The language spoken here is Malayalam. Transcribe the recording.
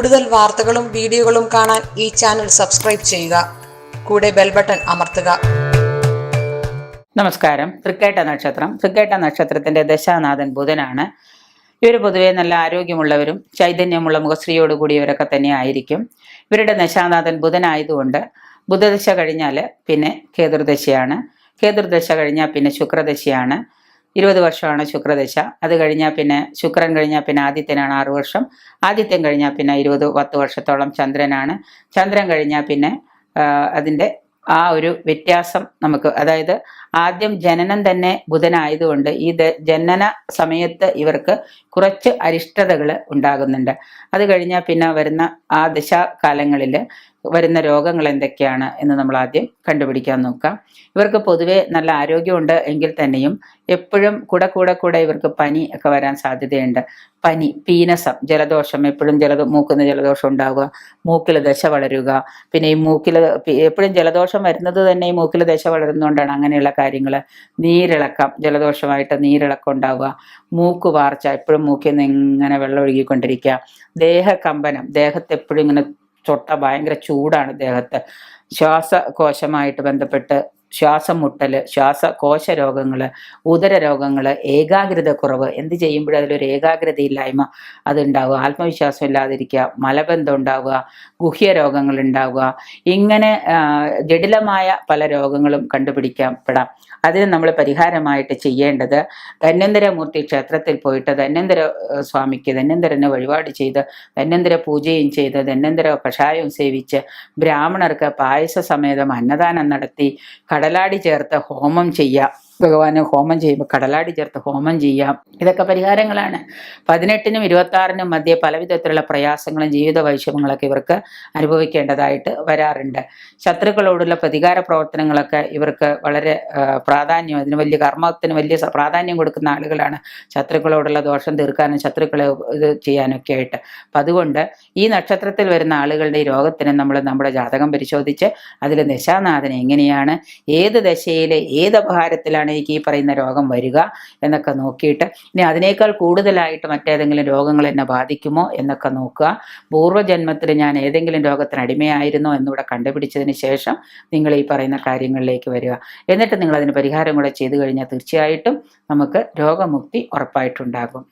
കൂടുതൽ വാർത്തകളും വീഡിയോകളും കാണാൻ ഈ ചാനൽ സബ്സ്ക്രൈബ് ചെയ്യുക. കൂടെ ബെൽ ബട്ടൺ അമർത്തുക. നമസ്കാരം. തൃക്കേട്ട നക്ഷത്രം. തൃക്കേട്ട നക്ഷത്രത്തിന്റെ ദശാനാഥൻ ബുധനാണ്. ഇവർ പൊതുവെ നല്ല ആരോഗ്യമുള്ളവരും ചൈതന്യമുള്ള മുഖശ്രീയോട് കൂടിയവരൊക്കെ തന്നെ ആയിരിക്കും. ഇവരുടെ ദശാനാഥൻ ബുധനായതുകൊണ്ട് ബുധദശ കഴിഞ്ഞാൽ പിന്നെ കേതുർദശയാണ്. കേതുർദശ കഴിഞ്ഞാൽ പിന്നെ ശുക്രദശയാണ്. ഇരുപത് വർഷമാണ് ശുക്രദശ. അത് കഴിഞ്ഞാൽ പിന്നെ ശുക്രൻ കഴിഞ്ഞാൽ പിന്നെ ആദിത്യനാണ് ആറു വർഷം. ആദിത്യൻ കഴിഞ്ഞാൽ പിന്നെ ഇരുപത് പത്ത് വർഷത്തോളം ചന്ദ്രനാണ്. ചന്ദ്രൻ കഴിഞ്ഞാൽ പിന്നെ അതിന്റെ ആ ഒരു വ്യത്യാസം നമുക്ക് അതായത് ആദ്യം ജനനം തന്നെ ബുധനായതുകൊണ്ട് ഈ ജനന സമയത്ത് ഇവർക്ക് കുറച്ച് അരിഷ്ടതകൾ ഉണ്ടാകുന്നുണ്ട്. അത് കഴിഞ്ഞാൽ പിന്നെ വരുന്ന ആ ദശാകാലങ്ങളിൽ വരുന്ന രോഗങ്ങൾ എന്തൊക്കെയാണ് എന്ന് നമ്മൾ ആദ്യം കണ്ടുപിടിക്കാൻ നോക്കാം. ഇവർക്ക് പൊതുവെ നല്ല ആരോഗ്യമുണ്ട് എങ്കിൽ തന്നെയും എപ്പോഴും കൂടെ കൂടെ കൂടെ ഇവർക്ക് പനി ഒക്കെ വരാൻ സാധ്യതയുണ്ട്. പനി പീനസം ജലദോഷം എപ്പോഴും ജലദോ മൂക്കുന്ന ജലദോഷം ഉണ്ടാവുക മൂക്കിൽ ദശ വളരുക. പിന്നെ ഈ മൂക്കിൽ എപ്പോഴും ജലദോഷം വരുന്നത് തന്നെ ഈ മൂക്കിൽ ദശ വളരുന്നതുകൊണ്ടാണ് അങ്ങനെയുള്ള കാര്യങ്ങൾ. നീരിളക്കം ജലദോഷമായിട്ട് നീരിളക്കം ഉണ്ടാവുക. മൂക്ക് വാർച്ച എപ്പോഴും മൂക്കിൽ നിന്ന് ഇങ്ങനെ വെള്ളം ഒഴുകിക്കൊണ്ടിരിക്കുക. ദേഹകമ്പനം ദേഹത്ത് എപ്പോഴും ഇങ്ങനെ ചൊട്ട ഭയങ്കര ചൂടാണ് ഇദ്ദേഹത്തെ. ശ്വാസകോശമായിട്ട് ബന്ധപ്പെട്ട് ശ്വാസം മുട്ടൽ ശ്വാസകോശ രോഗങ്ങൾ ഉദര രോഗങ്ങൾ ഏകാഗ്രത കുറവ് എന്ത് ചെയ്യുമ്പോഴും അതിലൊരു ഏകാഗ്രതയില്ലായ്മ അതുണ്ടാവുക. ആത്മവിശ്വാസം ഇല്ലാതിരിക്കുക മലബന്ധം ഉണ്ടാവുക ഗുഹ്യ രോഗങ്ങൾ ഉണ്ടാവുക. ഇങ്ങനെ ജടിലമായ പല രോഗങ്ങളും കണ്ടുപിടിക്കപ്പെടാം. അതിന് നമ്മൾ പരിഹാരമായിട്ട് ചെയ്യേണ്ടത് ധന്വന്തരമൂർത്തി ക്ഷേത്രത്തിൽ പോയിട്ട് ധന്വന്തര സ്വാമിക്ക് ധന്വന്തരനെ വഴിപാട് ചെയ്ത് ധന്വന്തര പൂജയും ചെയ്ത് ധന്വന്തര കഷായവും സേവിച്ച് ബ്രാഹ്മണർക്ക് പായസ സമേതം അന്നദാനം നടത്തി കടലാടി ചേർത്ത് ഹോമം ചെയ്യാം. ഭഗവാന് ഹോമം ചെയ്യുമ്പോൾ കടലാടി ചേർത്ത് ഹോമം ചെയ്യാം. ഇതൊക്കെ പരിഹാരങ്ങളാണ്. പതിനെട്ടിനും ഇരുപത്തി ആറിനും മധ്യേ പലവിധത്തിലുള്ള പ്രയാസങ്ങളും ജീവിത വൈഷമ്യങ്ങളൊക്കെ ഇവർക്ക് അനുഭവിക്കേണ്ടതായിട്ട് വരാറുണ്ട്. ശത്രുക്കളോടുള്ള പ്രതികാര പ്രവർത്തനങ്ങളൊക്കെ ഇവർക്ക് വളരെ പ്രാധാന്യം അതിന് വലിയ കർമ്മത്തിന് വലിയ പ്രാധാന്യം കൊടുക്കുന്ന ആളുകളാണ് ശത്രുക്കളോടുള്ള ദോഷം തീർക്കാനും ശത്രുക്കളെ ഇത് ചെയ്യാനൊക്കെ ആയിട്ട്. അപ്പം അതുകൊണ്ട് ഈ നക്ഷത്രത്തിൽ വരുന്ന ആളുകളുടെ ഈ രോഗത്തിന് നമ്മൾ നമ്മുടെ ജാതകം പരിശോധിച്ച് അതിൽ ദശാനാഥൻ എങ്ങനെയാണ് ഏത് ദശയിലെ ഏത് അപഹാരത്തിലാണ് എനിക്ക് ഈ പറയുന്ന രോഗം വരിക എന്നൊക്കെ നോക്കിയിട്ട്. ഇനി അതിനേക്കാൾ കൂടുതലായിട്ട് മറ്റേതെങ്കിലും രോഗങ്ങൾ എന്നെ ബാധിക്കുമോ എന്നൊക്കെ നോക്കുക. പൂർവജന്മത്തിൽ ഞാൻ ഏതെങ്കിലും രോഗത്തിന് അടിമയായിരുന്നോ എന്നിവിടെ കണ്ടുപിടിച്ചതിന് ശേഷം നിങ്ങൾ ഈ പറയുന്ന കാര്യങ്ങളിലേക്ക് വരിക. എന്നിട്ട് നിങ്ങൾ അതിന് പരിഹാരം കൂടെ ചെയ്തു കഴിഞ്ഞാൽ തീർച്ചയായിട്ടും നമുക്ക് രോഗമുക്തി ഉറപ്പായിട്ടുണ്ടാകും.